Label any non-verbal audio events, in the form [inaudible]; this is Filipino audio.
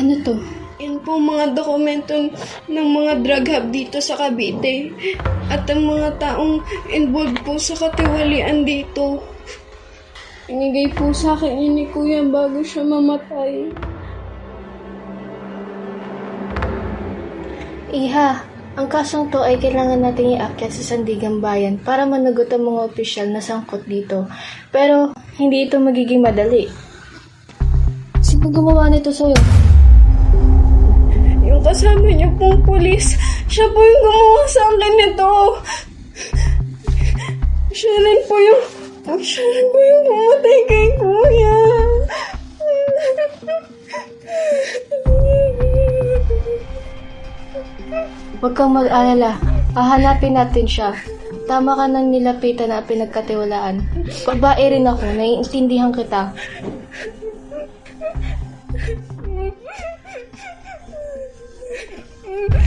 Ano to? Yan po mga dokumento ng mga drug hub dito sa Cavite. At ang mga taong involved po sa katiwalian dito. Inigay po sa akin yun ni Kuya bago siya mamatay. Iha, ang kasong to ay kailangan nating iakyat sa Sandigan Bayan para managot ang mga opisyal na sangkot dito. Pero, hindi ito magiging madali. Sino gumawa nito sa'yo? Pong pulis, siya po yung gumawa sa akin nito. Siya rin po yung, siya rin po yung pumatay kay Kuya. Huwag kang mag-alala. Hahanapin natin siya. Tama ka nang nilapitan na pinagkatiwalaan. Babae rin ako, naiintindihan kita. Mm-hmm. [laughs]